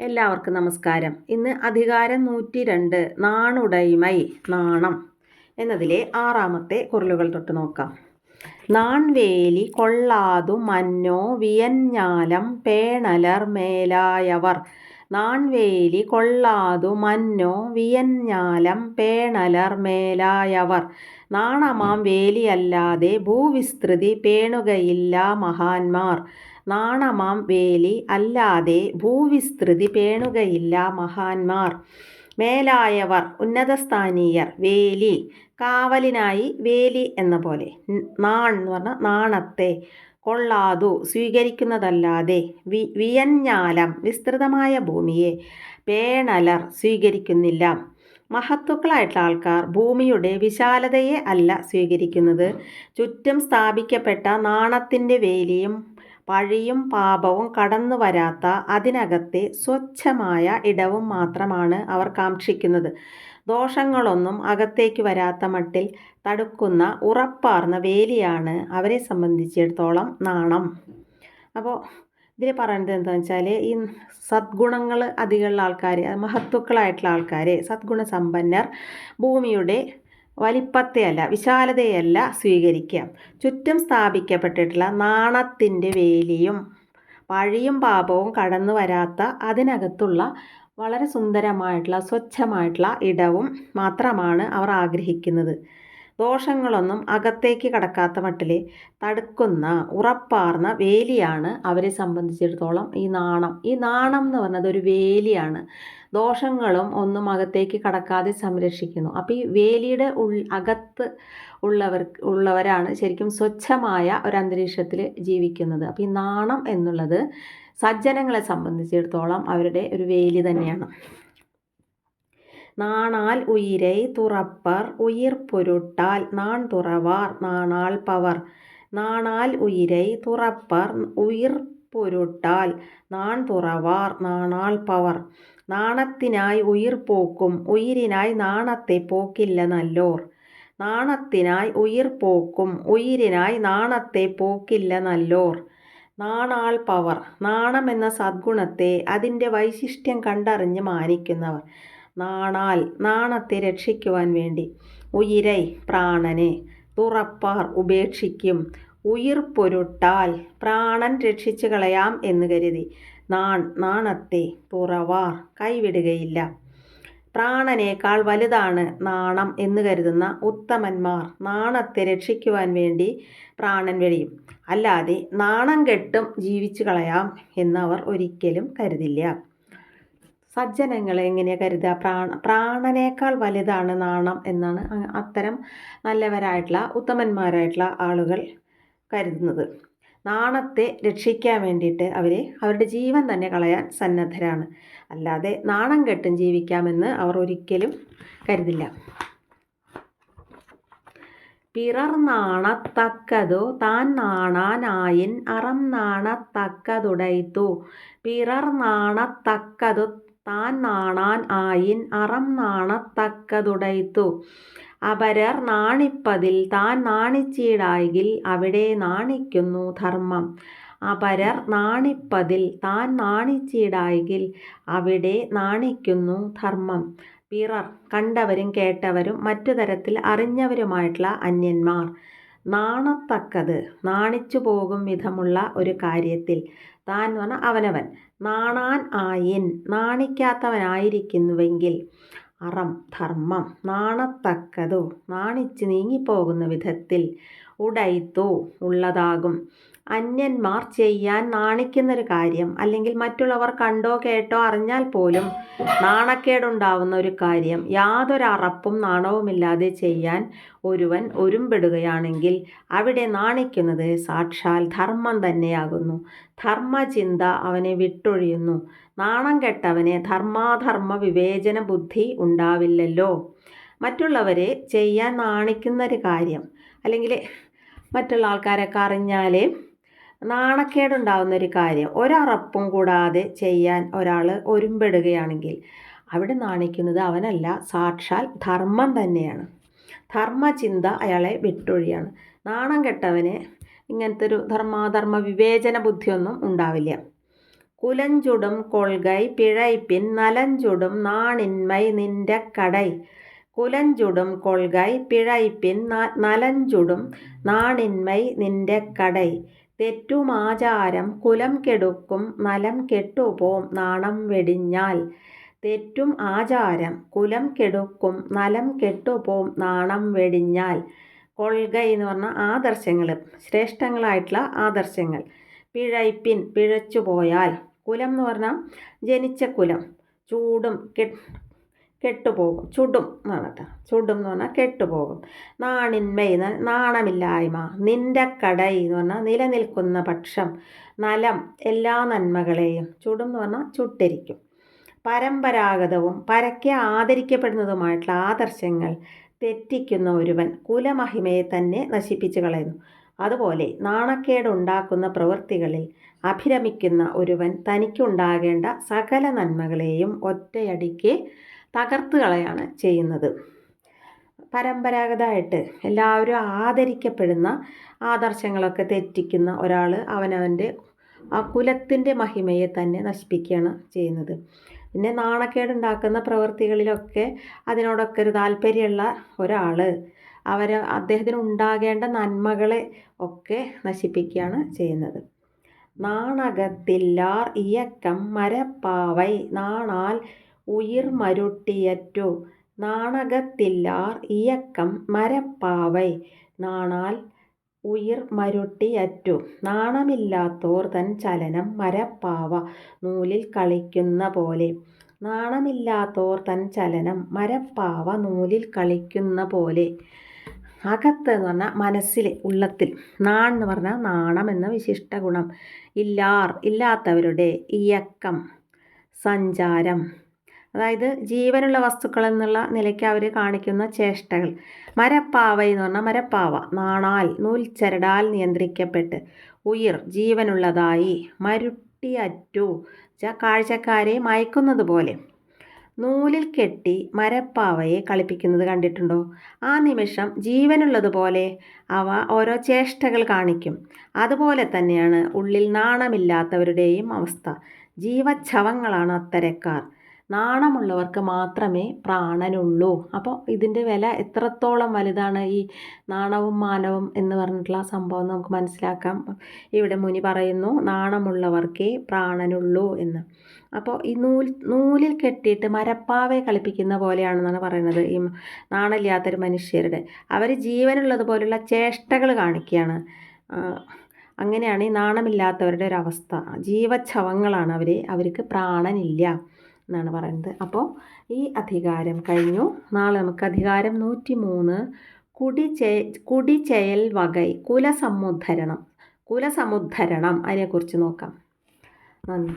എല്ലാവർക്കും നമസ്കാരം. ഇന്ന് അധികാരം നൂറ്റി രണ്ട് നാണുടൈമൈ നാണം എന്നതിലെ ആറാമത്തെ കുരലുകൾ തൊട്ട് നോക്കാം. നാൺവേലി കൊള്ളാതു മന്നോ വിയഞ്ഞാലം പേണലർ മേലായവർ. നാൺവേലി കൊള്ളാതു മന്നോ വിയഞ്ഞാലം പേണലർ മേലായവർ. നാണമാം വേലിയല്ലാതെ ഭൂവിസ്തൃതി പേണുകയില്ല മഹാന്മാർ. നാണമാം വേലി അല്ലാതെ ഭൂവിസ്തൃതി പേണുകയില്ല മഹാന്മാർ. മേലായവർ ഉന്നതസ്ഥാനീയർ വേലി കാവലിനായി വേലി എന്ന പോലെ. നാൺ എന്ന് പറഞ്ഞാൽ നാണത്തെ കൊള്ളാതു സ്വീകരിക്കുന്നതല്ലാതെ വി വിയഞ്ഞാലം വിസ്തൃതമായ ഭൂമിയെ പേണലർ സ്വീകരിക്കുന്നില്ല. മഹത്വക്കളായിട്ടുള്ള ആൾക്കാർ ഭൂമിയുടെ വിശാലതയെ അല്ല സ്വീകരിക്കുന്നത്. ചുറ്റും സ്ഥാപിക്കപ്പെട്ട നാണത്തിന്റെ വേലിയും പഴിയും പാപവും കടന്നു വരാത്ത അതിനകത്തെ സ്വച്ഛമായ ഇടവും മാത്രമാണ് അവർ കാക്ഷിക്കുന്നത്. ദോഷങ്ങളൊന്നും അകത്തേക്ക് വരാത്ത മട്ടിൽ തടുക്കുന്ന ഉറപ്പാർന്ന വേലിയാണ് അവരെ സംബന്ധിച്ചിടത്തോളം നാണം. അപ്പോൾ ഇതിൽ പറയുന്നത് എന്താണെന്ന് വെച്ചാൽ ഈ സദ്ഗുണങ്ങൾ അധികമുള്ള ആൾക്കാർ മഹത്വക്കളായിട്ടുള്ള ആൾക്കാർ സദ്ഗുണസമ്പന്നർ ഭൂമിയുടെ വലിപ്പത്തെയല്ല വിശാലതയല്ല സ്വീകരിക്കുക ചുറ്റും സ്ഥാപിക്കപ്പെട്ടിട്ടുള്ള നാണത്തിന്റെ വേലിയും പഴിയും പാപവും കടന്നു വരാത്ത അതിനകത്തുള്ള വളരെ സുന്ദരമായിട്ടുള്ള സ്വച്ഛമായിട്ടുള്ള ഇടവും മാത്രമാണ് അവർ ആഗ്രഹിക്കുന്നത്. ദോഷങ്ങളൊന്നും അകത്തേക്ക് കടക്കാത്ത മട്ടിൽ തടുക്കുന്ന ഉറപ്പാർന്ന വേലിയാണ് അവരെ സംബന്ധിച്ചിടത്തോളം ഈ നാണം. ഈ നാണം എന്ന് പറഞ്ഞത് ഒരു വേലിയാണ്. ദോഷങ്ങളും ഒന്നും അകത്തേക്ക് കടക്കാതെ സംരക്ഷിക്കുന്നു. അപ്പോൾ ഈ വേലിയുടെ ഉൾ അകത്ത് ഉള്ളവർ ഉള്ളവരാണ് ശരിക്കും സ്വച്ഛമായ ഒരു അന്തരീക്ഷത്തിൽ ജീവിക്കുന്നത്. അപ്പോൾ ഈ നാണം എന്നുള്ളത് സജ്ജനങ്ങളെ സംബന്ധിച്ചിടത്തോളം അവരുടെ ഒരു വേലി തന്നെയാണ്. നാണാൽ ഉയിരൈ തുറപ്പർ നാൺ തുറവാർ നാണാൽ പവർ. നാണാൽ ഉയിരൈ തുറപ്പർ നാൺ തുറവാർ നാണാൾ പവർ. നാണത്തിനായി ഉയിർ പോക്കും ഉയിരിനായി നാണത്തെ പോക്കില്ല നല്ലോർ. നാണത്തിനായി ഉയിർ പോക്കും ഉയിരിനായി നാണത്തെ പോക്കില്ല നല്ലോർ. നാണാൾ പവർ നാണമെന്ന സദ്ഗുണത്തെ അതിന്റെ വൈശിഷ്ട്യം കണ്ടറിഞ്ഞ് മാനിക്കുന്നവർ. നാണാൽ നാണത്തെ രക്ഷിക്കുവാൻ വേണ്ടി. ഉയിരൈ പ്രാണനെ തുറപ്പാർ ഉപേക്ഷിക്കും. ഉയിർ പൊരുട്ടാൽ പ്രാണൻ രക്ഷിച്ചു കളയാം എന്ന് കരുതി. നാൺ നാണത്തെ തുറവാർ കൈവിടുകയില്ല. പ്രാണനേക്കാൾ വലുതാണ് നാണം എന്ന് കരുതുന്ന ഉത്തമന്മാർ നാണത്തെ രക്ഷിക്കുവാൻ വേണ്ടി പ്രാണൻ വെടിയും അല്ലാതെ നാണം കെട്ടും ജീവിച്ചു കളയാം എന്നവർ ഒരിക്കലും കരുതില്ല. സജ്ജനങ്ങളെ എങ്ങനെ കരുതുക? പ്രാണ പ്രാണനേക്കാൾ വലുതാണ് നാണം എന്നാണ് അത്തരം നല്ലവരായിട്ടുള്ള ഉത്തമന്മാരായിട്ടുള്ള ആളുകൾ കരുതുന്നത്. നാണത്തെ രക്ഷിക്കാൻ വേണ്ടിയിട്ട് അവർ അവരുടെ ജീവൻ തന്നെ കളയാൻ സന്നദ്ധരാണ്. അല്ലാതെ നാണം കെട്ടും ജീവിക്കാമെന്ന് അവർ ഒരിക്കലും കരുതില്ല. പിറർ നാണത്തക്കതോ താൻ നാണാനായിൻ അറം നാണത്തക്കതുടൈത്തു. പിറർ നാണത്തക്കതു താൻ നാണാൻ ആയിൻ അറം നാണത്തക്കതുടയ്ത്തു അപരർ നാണിപ്പതിൽ താൻ നാണിച്ചീടായിൽ അവിടെ നാണിക്കുന്നു ധർമ്മം. അപരർ നാണിപ്പതിൽ താൻ നാണിച്ചീടായിൽ അവിടെ നാണിക്കുന്നു ധർമ്മം. പിറർ കണ്ടവരും കേട്ടവരും മറ്റു തരത്തിൽ അറിഞ്ഞവരുമായിട്ടുള്ള അന്യന്മാർ. നാണത്തക്കത് നാണിച്ചു പോകും വിധമുള്ള ഒരു കാര്യത്തിൽ. താൻ എന്ന് പറഞ്ഞാൽ അവനവൻ. നാണാൻ ആയിൻ. നാണിക്കാത്തവനായിരിക്കുന്നുവെങ്കിൽ അറം ധർമ്മം നാണത്തക്കതോ. നാണിച്ച് നീങ്ങിപ്പോകുന്ന വിധത്തിൽ ഉടൈത്തോ ഉള്ളതാകും. അന്യന്മാർ ചെയ്യാൻ നാണിക്കുന്നൊരു കാര്യം അല്ലെങ്കിൽ മറ്റുള്ളവർ കണ്ടോ കേട്ടോ അറിഞ്ഞാൽ പോലും നാണക്കേടുണ്ടാവുന്ന ഒരു കാര്യം. യാതൊരു അറപ്പും നാണവുമില്ലാതെ ചെയ്യാൻ ഒരുവൻ ഒരുമ്പെടുകയാണെങ്കിൽ അവിടെ നാണിക്കുന്നത് സാക്ഷാൽ ധർമ്മം തന്നെയാകുന്നു. ധർമ്മചിന്ത അവനെ വിട്ടൊഴിയുന്നു. നാണം കെട്ടവനെ ധർമാധർമ്മ വിവേചന ബുദ്ധി ഉണ്ടാവില്ലല്ലോ. മറ്റുള്ളവരെ ചെയ്യാൻ നാണിക്കുന്നൊരു കാര്യം അല്ലെങ്കിൽ മറ്റുള്ള ആൾക്കാരൊക്കെ അറിഞ്ഞാൽ നാണക്കേടുണ്ടാവുന്ന ഒരു കാര്യം. ഒരറപ്പും കൂടാതെ ചെയ്യാൻ ഒരാൾ ഒരുമ്പെടുകയാണെങ്കിൽ അവിടെ നാണിക്കുന്നത് അവനല്ല സാക്ഷാൽ ധർമ്മം തന്നെയാണ്. ധർമ്മചിന്ത അയാളെ വിട്ടൊഴിയാണ്. നാണം കെട്ടവന് ഇങ്ങനത്തെ ഒരു ധർമാധർമ്മ വിവേചന ബുദ്ധിയൊന്നും ഉണ്ടാവില്ല. കുലഞ്ചുടും കൊൾകൈ പിഴൈപ്പിൻ നലഞ്ചുടും നാണിന്മൈ നിന്റെ കടൈ. കുലഞ്ചുടും കൊൾകൈ പിഴൈപ്പിൻ നലഞ്ചുടും നാണിന്മൈ നിന്റെ കടൈ. തെറ്റുമാചാരം കുലം കെടുക്കും നലം കെട്ടുപോം നാണം വെടിഞ്ഞാൽ. തെറ്റും ആചാരം കുലം കെടുക്കും നലം കെട്ടുപോം നാണം വെടിഞ്ഞാൽ. കൊൾക എന്ന് പറഞ്ഞ ആദർശങ്ങൾ ശ്രേഷ്ഠങ്ങളായിട്ടുള്ള ആദർശങ്ങൾ. പിഴയ്പിൻ പിഴച്ചുപോയാൽ. കുലം എന്ന് പറഞ്ഞാൽ ജനിച്ച കുലം. ചൂടും കെട്ടുപോകും. ചുടും എന്നാണ് കേട്ടോ ചുടും എന്ന് പറഞ്ഞാൽ കെട്ടുപോകും. നാണിന്മൈ നാണമില്ലായ്മ നിന്റെ കടൈ എന്ന് പറഞ്ഞാൽ നിലനിൽക്കുന്ന പക്ഷം നലം എല്ലാ നന്മകളെയും ചുടും എന്ന് പറഞ്ഞാൽ ചുട്ടിരിക്കും. പരമ്പരാഗതവും പരക്കെ ആദരിക്കപ്പെടുന്നതുമായിട്ടുള്ള ആദർശങ്ങൾ തെറ്റിക്കുന്ന ഒരുവൻ കുലമഹിമയെ തന്നെ നശിപ്പിച്ചു കളയുന്നു. അതുപോലെ നാണക്കേടുണ്ടാക്കുന്ന പ്രവൃത്തികളിൽ അഭിരമിക്കുന്ന ഒരുവൻ തനിക്കുണ്ടാകേണ്ട സകല നന്മകളെയും ഒറ്റയടിക്ക് തകർത്ത് കളയാണ് ചെയ്യുന്നത്. പരമ്പരാഗതമായിട്ട് എല്ലാവരും ആദരിക്കപ്പെടുന്ന ആദർശങ്ങളൊക്കെ തെറ്റിക്കുന്ന ഒരാൾ അവനവന്റെ ആ കുലത്തിന്റെ മഹിമയെ തന്നെ നശിപ്പിക്കുകയാണ് ചെയ്യുന്നത്. പിന്നെ നാണക്കേടുണ്ടാക്കുന്ന പ്രവൃത്തികളിലൊക്കെ അതിനോടൊക്കെ ഒരു താല്പര്യമുള്ള ഒരാൾ അവർ അദ്ദേഹത്തിന് ഉണ്ടാകേണ്ട നന്മകളെ ഒക്കെ നശിപ്പിക്കുകയാണ് ചെയ്യുന്നത്. നാണകത്തില്ലാർ ഇയക്കം മരപ്പാവൈ നാണാൽ ഉയിർ മരുട്ടിയറ്റു. നാണകത്തില്ലാർ ഇയക്കം മരപ്പാവൈ. നാണാൽ ഉയിർ മരുട്ടിയറ്റു. നാണമില്ലാത്തോർ തൻ ചലനം മരപ്പാവ. നൂലിൽ കളിക്കുന്ന പോലെ. നാണമില്ലാത്തോർ തൻ ചലനം മരപ്പാവ. നൂലിൽ കളിക്കുന്ന പോലെ. അകത്ത് എന്ന് പറഞ്ഞാൽ മനസ്സിൽ ഉള്ളത്തിൽ. നാൺ എന്ന് പറഞ്ഞാൽ നാണം എന്ന വിശിഷ്ട ഗുണം. ഇല്ലാർ ഇല്ലാത്തവരുടെ ഇയക്കം. സഞ്ചാരം. അതായത് ജീവനുള്ള വസ്തുക്കൾ എന്നുള്ള നിലയ്ക്ക് അവർ കാണിക്കുന്ന ചേഷ്ടകൾ. മരപ്പാവ എന്ന് പറഞ്ഞാൽ മരപ്പാവ നാണാൽ നൂൽച്ചരടാൽ നിയന്ത്രിക്കപ്പെട്ട്. ഉയിർ ജീവനുള്ളതായി മരുട്ടിയറ്റു കാഴ്ചക്കാരെ മയക്കുന്നത് പോലെ. നൂലിൽ കെട്ടി മരപ്പാവയെ കളിപ്പിക്കുന്നത് കണ്ടിട്ടുണ്ടോ? ആ നിമിഷം ജീവനുള്ളതുപോലെ അവ ഓരോ ചേഷ്ടകൾ കാണിക്കും. അതുപോലെ തന്നെയാണ് ഉള്ളിൽ നാണമില്ലാത്തവരുടെയും അവസ്ഥ. ജീവച്ഛവങ്ങളാണ് അത്തരക്കാർ. നാണമുള്ളവർക്ക് മാത്രമേ പ്രാണനുള്ളൂ. അപ്പോൾ ഇതിന്റെ വില എത്രത്തോളം വലുതാണ് ഈ നാണവും മാനവും എന്ന് പറഞ്ഞിട്ടുള്ള സംഭവം നമുക്ക് മനസ്സിലാക്കാം. ഇവിടെ മുനി പറയുന്നു നാണമുള്ളവർക്കേ പ്രാണനുള്ളൂ എന്ന്. അപ്പോൾ ഈ നൂൽ നൂലിൽ കെട്ടിയിട്ട് മരപ്പാവെ കളിപ്പിക്കുന്ന പോലെയാണെന്നാണ് പറയുന്നത് ഈ നാണില്ലാത്തൊരു മനുഷ്യരുടെ. അവർ ജീവനുള്ളതുപോലുള്ള ചേഷ്ടകൾ കാണിക്കുകയാണ്. അങ്ങനെയാണ് ഈ നാണമില്ലാത്തവരുടെ ഒരവസ്ഥ ജീവച്ഛവങ്ങളാണ് അവർ അവർക്ക് പ്രാണനില്ല. എന്നാണ് പറയുന്നത്. അപ്പോൾ ഈ അധികാരം കഴിഞ്ഞു. നാളെ നമുക്ക് അധികാരം നൂറ്റി മൂന്ന് കുടി ചെ കുടിചെയൽ വകൈ കുലസമുദ്ധരണം. കുലസമുദ്ധരണം. അതിനെക്കുറിച്ച് നോക്കാം. നന്ദി.